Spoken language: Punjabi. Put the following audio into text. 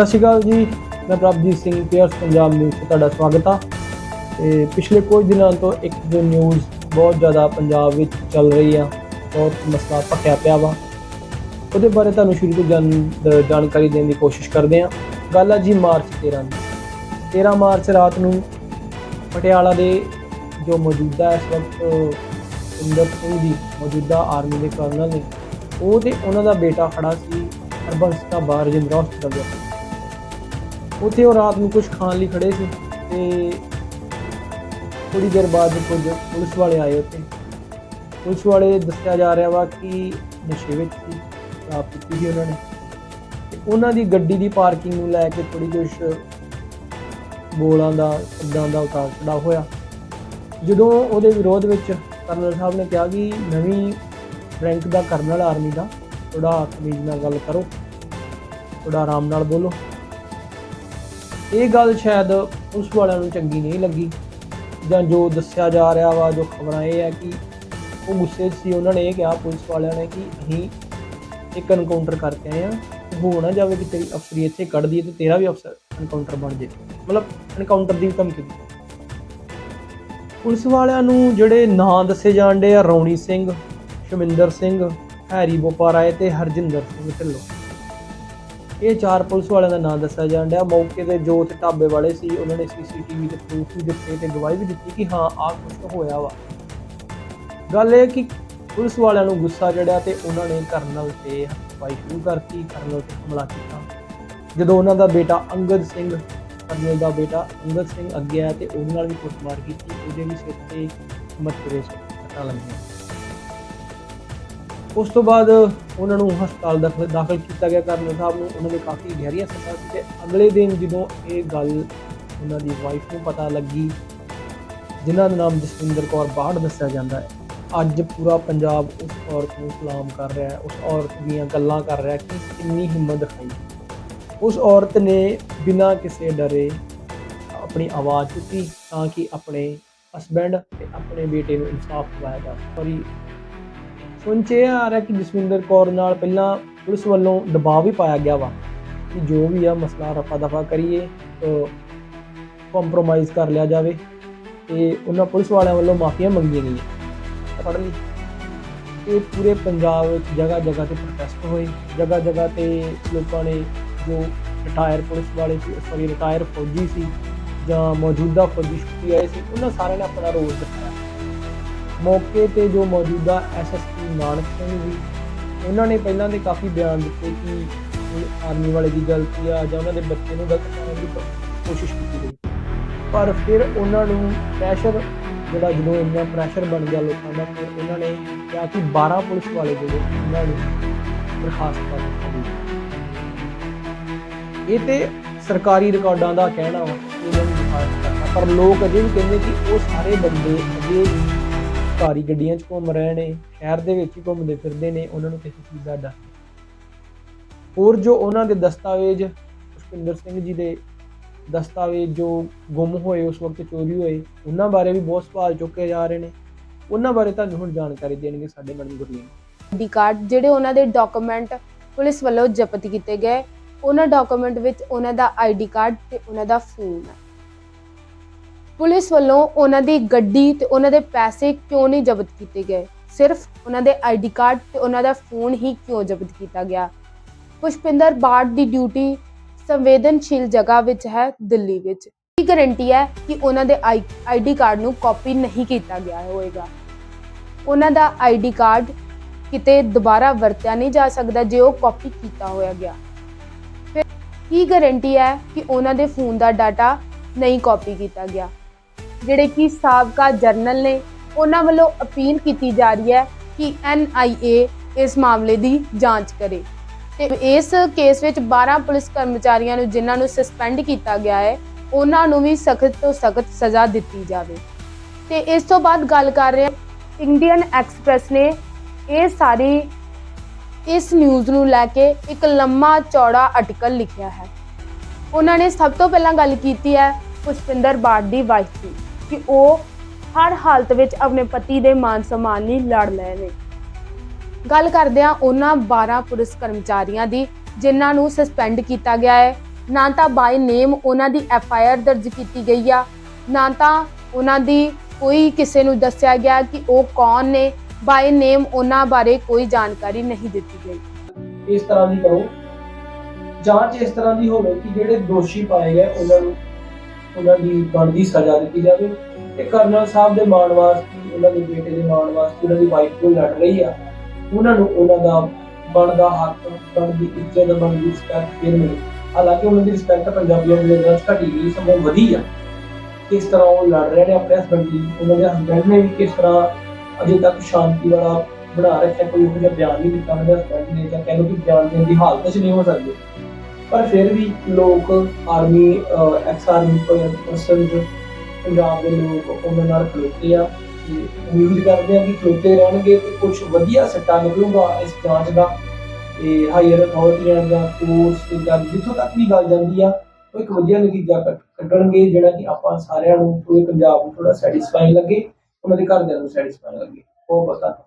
ਸਤਿ ਸ਼੍ਰੀ ਅਕਾਲ ਜੀ। ਮੈਂ ਪ੍ਰਭਜੀਤ ਸਿੰਘ ਪੀਅਰਸ ਪੰਜਾਬ ਨਿਊਜ਼ 'ਤੇ ਤੁਹਾਡਾ ਸਵਾਗਤ ਆ। ਤੇ ਪਿਛਲੇ ਕੁਝ ਦਿਨਾਂ ਤੋਂ ਇੱਕ ਜੋ ਨਿਊਜ਼ ਬਹੁਤ ਜ਼ਿਆਦਾ ਪੰਜਾਬ ਵਿੱਚ ਚੱਲ ਰਹੀ ਆ, ਬਹੁਤ ਮਸਲਾ ਭਖਿਆ ਪਿਆ ਵਾ। ਉਹਦੇ ਬਾਰੇ ਤੁਹਾਨੂੰ ਸ਼ੁਰੂ ਤੋਂ ਜਾਣ ਜਾਣਕਾਰੀ ਦੇਣ ਦੀ ਕੋਸ਼ਿਸ਼ ਕਰਦੇ ਆ। ਗੱਲ ਆ ਜੀ ਮਾਰਚ 13 ਦੀ। 13 ਮਾਰਚ ਰਾਤ ਨੂੰ ਪਟਿਆਲਾ ਦੇ ਜੋ ਮੌਜੂਦਾ ਇਸ ਵਕਤ ਇੰਦਰ ਸਿੰਘ ਜੀ, ਮੌਜੂਦਾ ਆਰਮੀ ਦੇ ਕਰਨਲ ਨੇ, ਉਹ ਤੇ ਉਹਨਾਂ ਦਾ ਬੇਟਾ ਖੜਾ ਸੀ ਅਰਬਨ ਸਟਾ ਰਜਿੰਦਰਾ ਹਸਪਤਾਲ ਦੇ ਉੱਥੇ ਉਹ ਰਾਤ ਨੂੰ ਕੁਝ ਖਾਣ ਲਈ ਖੜੇ ਸੀ ਤੇ ਥੋੜੀ ਦੇਰ ਬਾਅਦ ਕੁਝ ਪੁਲਿਸ ਵਾਲੇ ਆਏ ਉੱਥੇ। ਪੁਲਿਸ ਵਾਲੇ ਦੱਸਿਆ ਜਾ ਰਿਹਾ ਵਾ ਕਿ ਨਸ਼ੇ ਵਿੱਚ ਸੀ, ਸ਼ਰਾਬ ਪੀਤੀ ਸੀ ਉਹਨਾਂ ਨੇ। ਤੇ ਉਹਨਾਂ ਦੀ ਗੱਡੀ ਦੀ ਪਾਰਕਿੰਗ ਨੂੰ ਲੈ ਕੇ ਥੋੜੀ ਕੁਝ ਬੋਲਾਂ ਦਾ ਸ਼ਬਦਾਂ ਦਾ ਉਤਾਰ ਚੜਾਅ ਹੋਇਆ। ਜਦੋਂ ਉਹਦੇ ਵਿਰੋਧ ਵਿੱਚ ਕਰਨਲ ਸਾਹਿਬ ਨੇ ਕਿਹਾ ਕਿ ਨਵੀਂ ਰੈਂਕ ਦਾ ਕਰਨਲ ਆਰਮੀ ਦਾ ਥੋੜਾ ਤਮੀਜ਼ ਨਾਲ ਗੱਲ ਕਰੋ ਥੋੜਾ ਆਰਾਮ ਨਾਲ ਬੋਲੋ। ਇਹ ਗੱਲ ਸ਼ਾਇਦ ਉਸ ਵਾਲਿਆਂ ਨੂੰ ਚੰਗੀ ਨਹੀਂ ਲੱਗੀ। ਜਾਂ ਜੋ ਦੱਸਿਆ ਜਾ ਰਿਹਾ ਵਾ, ਜੋ ਖਬਰਾਂ ਇਹ ਹੈ ਕਿ ਉਹ ਗੁੱਸੇ 'ਚ ਸੀ, ਉਹਨਾਂ ਨੇ ਇਹ ਕਿਹਾ, ਪੁਲਿਸ ਵਾਲਿਆਂ ਨੇ ਕਿ ਅਸੀਂ ਇੱਕ ਐਨਕਾਊਂਟਰ ਕਰਕੇ ਆਏ ਆ ਹੋ ਨਾ ਜਾਵੇ ਕਿ ਤੇਰੀ ਅਫਸਰੀ ਇੱਥੇ ਕੱਢ ਦਈਏ ਤੇ ਤੇਰਾ ਵੀ ਅਫਸਰ ਐਨਕਾਊਂਟਰ ਬਣ ਜੇ। ਮਤਲਬ ਐਨਕਾਊਂਟਰ ਦੀ ਧਮਕੀ ਦਿੱਤੀ। ਪੁਲਿਸ ਵਾਲਿਆਂ ਨੂੰ ਜਿਹੜੇ ਨਾਂ ਦੱਸੇ ਜਾਂਦੇ ਆ, ਰੌਣੀ ਸਿੰਘ, ਸ਼ਮਿੰਦਰ ਸਿੰਘ, ਹੈਰੀ ਬੋਪਾਰਾਏ ਤੇ ਹਰਜਿੰਦਰ ਸਿੰਘ ਢਿੱਲੋਂ। ਇਹ ਚਾਰ ਪੁਲਿਸ ਵਾਲਿਆਂ ਦਾ ਨਾਮ ਦੱਸਿਆ ਜਾਣ ਡਿਆ। ਮੌਕੇ ਤੇ ਜੋ ਉੱਥੇ ਢਾਬੇ ਵਾਲੇ ਸੀ। ਉਹਨਾਂ ਨੇ ਸੀਸੀਟੀਵੀ ਤੇ ਪ੍ਰੂਫ ਵੀ ਦਿੱਤੇ ਤੇ ਗਵਾਹੀ ਵੀ ਦਿੱਤੀ ਕਿ ਹਾਂ, ਆਹ ਕੁਝ ਹੋਇਆ ਵਾ। ਗੱਲ ਇਹ ਕਿ ਪੁਲਿਸ ਵਾਲਿਆਂ ਨੂੰ ਗੁੱਸਾ ਚੜਿਆ ਤੇ ਉਹਨਾਂ ਨੇ ਕਰਨਲ ਤੇ ਹੱਥਾਈ ਸ਼ੁਰੂ ਕਰਤੀ। ਕਰਨਲ ਤੇ ਹਮਲਾ ਕੀਤਾ। ਜਦੋਂ ਉਹਨਾਂ ਦਾ ਬੇਟਾ ਅੰਗਦ ਸਿੰਘ, ਕਰਨਲ ਦਾ ਬੇਟਾ ਅੰਗਦ ਸਿੰਘ ਅੱਗੇ ਆਇਆ ਤੇ ਉਹਦੇ ਨਾਲ ਵੀ ਕੁੱਟਮਾਰ ਕੀਤੀ। ਉਹਦੇ ਵੀ ਸਿਰ ਤੇ ਮੱਥੇ ਸੱਟਾਂ ਲੱਗੀਆਂ। ਉਸ ਤੋਂ ਬਾਅਦ ਉਹਨਾਂ ਨੂੰ ਹਸਪਤਾਲ ਦਾਖਲ ਦਾਖਲ ਕੀਤਾ ਗਿਆ। ਕਰਨ ਸਾਹਿਬ ਨੂੰ ਉਹਨਾਂ ਨੇ ਕਾਫੀ ਗਹਿਰੀਆਂ ਸੱਟਾਂ ਸੀ ਤੇ ਅਗਲੇ ਦਿਨ ਜਦੋਂ ਇਹ ਗੱਲ ਉਹਨਾਂ ਦੀ ਵਾਈਫ ਨੂੰ ਪਤਾ ਲੱਗੀ, ਜਿਨ੍ਹਾਂ ਦਾ ਨਾਮ ਜਸਵਿੰਦਰ ਕੌਰ ਬਾੜ ਦੱਸਿਆ ਜਾਂਦਾ ਹੈ, ਅੱਜ ਪੂਰਾ ਪੰਜਾਬ ਉਸ ਔਰਤ ਨੂੰ ਸਲਾਮ ਕਰ ਰਿਹਾ ਹੈ। ਉਸ ਔਰਤ ਦੀਆਂ ਗੱਲਾਂ ਕਰ ਰਿਹਾ ਕਿ ਕਿੰਨੀ ਹਿੰਮਤ ਦਿਖਾਈ। ਉਸ ਔਰਤ ਨੇ ਬਿਨਾਂ ਕਿਸੇ ਡਰੇ ਆਪਣੀ ਆਵਾਜ਼ ਦਿੱਤੀ ਤਾਂ ਕਿ ਆਪਣੇ ਹਸਬੈਂਡ ਤੇ ਆਪਣੇ ਬੇਟੇ ਨੂੰ ਇਨਸਾਫ ਦਿਵਾਇਆ ਜਾ ਸਕੇ। ਸੁਣ 'ਚ ਇਹ ਆ ਰਿਹਾ ਕਿ ਜਸਵਿੰਦਰ ਕੌਰ ਨਾਲ ਪਹਿਲਾਂ ਪੁਲਿਸ ਵੱਲੋਂ ਦਬਾਅ ਵੀ ਪਾਇਆ ਗਿਆ ਵਾ ਕਿ ਜੋ ਵੀ ਆ ਮਸਲਾ ਰਫਾ ਦਫਾ ਕਰੀਏ ਕੰਪਰੋਮਾਈਜ਼ ਕਰ ਲਿਆ ਜਾਵੇ ਤੇ ਉਹਨਾਂ ਪੁਲਿਸ ਵਾਲਿਆਂ ਵੱਲੋਂ ਮਾਫੀਆਂ ਮੰਗੀਆਂ ਗਈਆਂ। ਪੜ੍ਹ ਲਈ। ਇਹ ਪੂਰੇ ਪੰਜਾਬ ਵਿੱਚ ਜਗ੍ਹਾ ਜਗ੍ਹਾ ਤੇ ਪ੍ਰੋਟੈਸਟ ਹੋਏ। ਜਗ੍ਹਾ ਜਗ੍ਹਾ ਤੇ ਲੋਕਾਂ ਨੇ ਜੋ ਰਿਟਾਇਰ ਪੁਲਿਸ ਵਾਲੇ ਸੀ ਸੌਰੀ ਰਿਟਾਇਰ ਫੌਜੀ ਸੀ ਜਾਂ ਮੌਜੂਦਾ ਫੌਜੀ ਛੁੱਟੀ ਆਏ ਸੀ, ਉਹਨਾਂ ਸਾਰਿਆਂ ਨੇ ਆਪਣਾ ਰੋਲ ਦਿਖਾਇਆ ਮੌਕੇ ਤੇ ਜੋ ਮੌਜੂਦਾ ਐਸਐਸਪੀ ਨਾਨਕ ਸਿੰਘ ਜੀ, ਉਹਨਾਂ ਨੇ ਪਹਿਲਾਂ ਦੇ ਕਾਫੀ ਬਿਆਨ ਦਿੱਤੇ ਕਿ ਇਹ ਆਰਮੀ ਵਾਲੇ ਦੀ ਗਲਤੀ ਆ ਜਾਂ ਉਹਨਾਂ ਦੇ ਬੱਚੇ ਨੂੰ ਗਲਤ ਕਰਨ ਦੀ ਕੋਸ਼ਿਸ਼ ਕੀਤੀ ਗਈ। ਪਰ ਫਿਰ ਉਹਨਾਂ ਨੂੰ ਪ੍ਰੈਸ਼ਰ ਜਿਹੜਾ ਜਦੋਂ ਇੰਨਾ ਪ੍ਰੈਸ਼ਰ ਬਣ ਗਿਆ ਲੋਕਾਂ ਦਾ, ਫਿਰ ਉਹਨਾਂ ਨੇ ਕਿਹਾ ਕਿ 12 ਪੁਲਿਸ ਵਾਲੇ ਜਿਹੜੇ ਉਹਨਾਂ ਨੂੰ ਬਰਖਾਸਤ ਕਰ ਦਿੱਤਾ ਇਹ ਤੇ ਸਰਕਾਰੀ ਰਿਕਾਰਡਾਂ ਦਾ ਕਹਿਣਾ ਵਾ ਕਿ ਨੂੰ ਬਰਖਾਸਤ ਕਰਨਾ ਪਰ ਲੋਕ ਅਜੇ ਵੀ ਕਹਿੰਦੇ ਕਿ ਉਹ ਸਾਰੇ ਬੰਦੇ ਅਜੇ ਭਾਰੀ ਗੱਡੀਆਂ 'ਚ ਘੁੰਮ ਰਹੇ ਨੇ, ਸ਼ਹਿਰ ਦੇ ਵਿੱਚ ਹੀ ਘੁੰਮਦੇ ਫਿਰਦੇ ਨੇ, ਉਹਨਾਂ ਨੂੰ ਕਿਸੇ ਚੀਜ਼ ਦਾ ਡਰ ਹੋਰ ਜੋ ਉਹਨਾਂ ਦੇ ਦਸਤਾਵੇਜ਼, ਪੁਸ਼ਪਿੰਦਰ ਸਿੰਘ ਜੀ ਦੇ ਦਸਤਾਵੇਜ਼ ਜੋ ਗੁੰਮ ਹੋਏ ਉਸ ਵਕਤ ਚੋਰੀ ਹੋਏ, ਉਹਨਾਂ ਬਾਰੇ ਵੀ ਬਹੁਤ ਸਵਾਲ ਚੁੱਕੇ ਜਾ ਰਹੇ ਨੇ। ਉਹਨਾਂ ਬਾਰੇ ਤੁਹਾਨੂੰ ਹੁਣ ਜਾਣਕਾਰੀ ਦੇਣਗੇ ਸਾਡੇ ਮੈਡਮ ਗੁਰਲੀਨ। ਆਈਡੀ ਕਾਰਡ ਜਿਹੜੇ ਉਹਨਾਂ ਦੇ ਡਾਕੂਮੈਂਟ ਪੁਲਿਸ ਵੱਲੋਂ ਜ਼ਬਤ ਕੀਤੇ ਗਏ, ਉਹਨਾਂ ਡਾਕੂਮੈਂਟ ਵਿੱਚ ਉਹਨਾਂ ਦਾ ਆਈਡੀ ਕਾਰਡ ਤੇ ਉਹਨਾਂ ਦਾ ਫੋਨ ਹੈ। ਪੁਲਿਸ ਵੱਲੋਂ ਉਹਨਾਂ ਦੀ ਗੱਡੀ ਤੇ ਉਹਨਾਂ ਦੇ ਪੈਸੇ ਕਿਉਂ ਨਹੀਂ ਜ਼ਬਤ ਕੀਤੇ ਗਏ? ਸਿਰਫ ਉਹਨਾਂ ਦੇ ਆਈਡੀ ਕਾਰਡ ਤੇ ਉਹਨਾਂ ਦਾ ਫੋਨ ਹੀ ਕਿਉਂ ਜ਼ਬਤ ਕੀਤਾ ਗਿਆ? ਪੁਸ਼ਪਿੰਦਰ ਬਾੜ ਦੀ ਡਿਊਟੀ ਸੰਵੇਦਨਸ਼ੀਲ ਜਗ੍ਹਾ ਵਿੱਚ ਹੈ ਦਿੱਲੀ ਵਿੱਚ। ਕੀ ਗਾਰੰਟੀ ਹੈ ਕਿ ਉਹਨਾਂ ਦੇ ਆਈਡੀ ਕਾਰਡ ਨੂੰ ਕਾਪੀ ਨਹੀਂ ਕੀਤਾ ਗਿਆ ਹੋਵੇਗਾ ਉਹਨਾਂ ਦਾ ਆਈਡੀ ਕਾਰਡ ਕਿਤੇ ਦੁਬਾਰਾ ਵਰਤਿਆ ਨਹੀਂ ਜਾ ਸਕਦਾ ਜੇ ਉਹ ਕਾਪੀ ਕੀਤਾ ਹੋਇਆ ਗਿਆ। ਫਿਰ ਕੀ ਗਾਰੰਟੀ ਹੈ ਕਿ ਉਹਨਾਂ ਦੇ ਫੋਨ ਦਾ ਡਾਟਾ ਨਹੀਂ ਕਾਪੀ ਕੀਤਾ ਗਿਆ? ਜਿਹੜੇ ਕਿ ਸਾਬਕਾ ਜਰਨਲ ਨੇ, ਉਹਨਾਂ ਵੱਲੋਂ ਅਪੀਲ ਕੀਤੀ ਜਾ ਰਹੀ ਹੈ ਕਿ ਐਨਆਈਏ ਇਸ ਮਾਮਲੇ ਦੀ ਜਾਂਚ ਕਰੇ। ਤੇ ਇਸ ਕੇਸ ਵਿੱਚ 12 ਪੁਲਿਸ ਕਰਮਚਾਰੀਆਂ ਨੂੰ ਜਿਨ੍ਹਾਂ ਨੂੰ ਸਸਪੈਂਡ ਕੀਤਾ ਗਿਆ ਹੈ, ਉਹਨਾਂ ਨੂੰ ਵੀ ਸਖਤ ਤੋਂ ਸਖਤ ਸਜ਼ਾ ਦਿੱਤੀ ਜਾਵੇ। ਤੇ ਇਸ ਤੋਂ ਬਾਅਦ ਗੱਲ ਕਰ ਰਹੇ ਇੰਡੀਅਨ ਐਕਸਪ੍ਰੈਸ ਨੇ ਇਹ ਸਾਰੀ ਇਸ ਨਿਊਜ਼ ਨੂੰ ਲੈ ਕੇ ਇੱਕ ਲੰਮਾ ਚੌੜਾ ਆਰਟੀਕਲ ਲਿਖਿਆ ਹੈ। ਉਹਨਾਂ ਨੇ ਸਭ ਤੋਂ ਪਹਿਲਾਂ ਗੱਲ ਕੀਤੀ ਹੈ ਪੁਸ਼ਪਿੰਦਰ ਬਾੜ ਦੀ ਵਾਈਫ ਦੀ। ਕਿ ਉਹ ਹਰ ਹਾਲਤ ਵਿੱਚ ਆਪਣੇ ਪਤੀ ਦੇ ਮਾਨ ਸਨਮਾਨ ਲਈ ਲੜ ਰਹੇ ਨੇ। ਗੱਲ ਕਰਦੇ ਹਾਂ ਉਹਨਾਂ 12 ਪੁਲਿਸ ਕਰਮਚਾਰੀਆਂ ਦੀ, ਜਿਨ੍ਹਾਂ ਨੂੰ ਸਸਪੈਂਡ ਕੀਤਾ ਗਿਆ ਹੈ। ਨਾ ਤਾਂ ਬਾਈ ਨੇਮ ਉਹਨਾਂ ਦੀ ਐਫ ਆਈ ਆਰ ਦਰਜ ਕੀਤੀ ਗਈ ਆ, ਨਾ ਤਾਂ ਉਹਨਾਂ ਦੀ ਕੋਈ ਕਿਸੇ ਨੂੰ ਦੱਸਿਆ ਗਿਆ ਕਿ ਉਹ ਕੌਣ ਨੇ। ਬਾਈ ਨੇਮ ਉਹਨਾਂ ਬਾਰੇ ਕੋਈ ਜਾਣਕਾਰੀ ਨਹੀਂ ਦਿੱਤੀ ਗਈ। ਇਸ ਤਰ੍ਹਾਂ ਦੀ ਕਰੋ। ਜਾਂਚ ਇਸ ਤਰ੍ਹਾਂ ਦੀ ਹੋਵੇ ਕਿ ਜਿਹੜੇ ਦੋਸ਼ੀ ਪਾਏ ਗਏ ਉਹਨਾਂ ਨੂੰ ਉਹਨਾਂ ਦੀ ਬਣਦੀ ਸਜ਼ਾ ਦਿੱਤੀ ਜਾਵੇ ਤੇ ਕਰਨਲ ਸਾਹਿਬ ਦੇ ਮਾਣ ਵਾਸਤੇ, ਉਹਨਾਂ ਦੇ ਬੇਟੇ ਦੇ ਮਾਣ ਵਾਸਤੇ, ਉਹਨਾਂ ਦੀ ਵਾਈਫ ਨੂੰ ਲੜ ਰਹੀ ਆ, ਉਹਨਾਂ ਨੂੰ ਉਹਨਾਂ ਦਾ ਬਣਦਾ ਹੱਕ, ਬਣਦੀ ਇੱਜ਼ਤ, ਬਣਦੀ ਰਿਸਪੈਕਟ ਫਿਰ ਮਿਲੇ। ਹਾਲਾਂਕਿ ਉਹਨਾਂ ਦੀ ਰਿਸਪੈਕਟ ਪੰਜਾਬੀਆਂ ਦੇ ਅੰਦਰ ਘਟੀ ਗਈ ਸਗੋਂ ਵਧੀ ਆ। ਕਿਸ ਤਰ੍ਹਾਂ ਉਹ ਲੜ ਰਹੇ ਨੇ ਆਪਣੇ ਹਸਬੰਡ ਦੀ, ਉਹਨਾਂ ਦੇ ਹਸਬੰਡ ਨੇ ਵੀ ਕਿਸ ਤਰ੍ਹਾਂ ਅਜੇ ਤੱਕ ਸ਼ਾਂਤੀ ਵਾਲਾ ਬਣਾ ਰੱਖਿਆ, ਕੋਈ ਉਹੋ ਜਿਹਾ ਬਿਆਨ ਨਹੀਂ ਦਿੱਤਾ ਉਹਨਾਂ ਦੇ ਹਸਬੰਡ ਨੇ ਜਾਂ ਕਹਿ ਲਓ ਕਿ ਬਿਆਨ ਦੇਣ ਦੀ ਹਾਲਤ 'ਚ ਨਹੀਂ ਹੋ ਸਕਦੇ। ਪਰ ਫਿਰ ਵੀ ਲੋਕ army ex army person Punjab ਦੇ ਲੋਕ ਉਹਨਾਂ ਨਾਲ ਖਲੋਤੇ ਆ ਤੇ ਉਮੀਦ ਕਰਦੇ ਆ ਕਿ ਖਲੋਤੇ ਰਹਿਣਗੇ ਤੇ ਕੁਝ ਵਧੀਆ ਸੱਟਾ ਨਿਕਲੂਗਾ ਇਸ ਜਾਂਚ ਦਾ। ਤੇ ਹਾਇਰ ਅਥਾਰਟੀਆਂ ਦਾ ਕੋਰਸ ਤੇ ਜਾਂ ਜਿੱਥੋਂ ਤੱਕ ਵੀ ਗੱਲ ਜਾਂਦੀ ਆ, ਉਹ ਇੱਕ ਵਧੀਆ ਨਤੀਜਾ ਕੱਢ- ਕੱਢਣਗੇ ਜਿਹੜਾ ਕਿ ਆਪਾਂ ਸਾਰਿਆਂ ਨੂੰ ਪੂਰੇ ਪੰਜਾਬ ਨੂੰ ਥੋੜਾ ਸੈਟੀਸਫਾਈ ਲੱਗੇ, ਉਹਨਾਂ ਦੇ ਘਰਦਿਆਂ ਨੂੰ ਸੈਟੀਸਫਾਈ ਲੱਗੇ। ਉਹ ਬਤਾ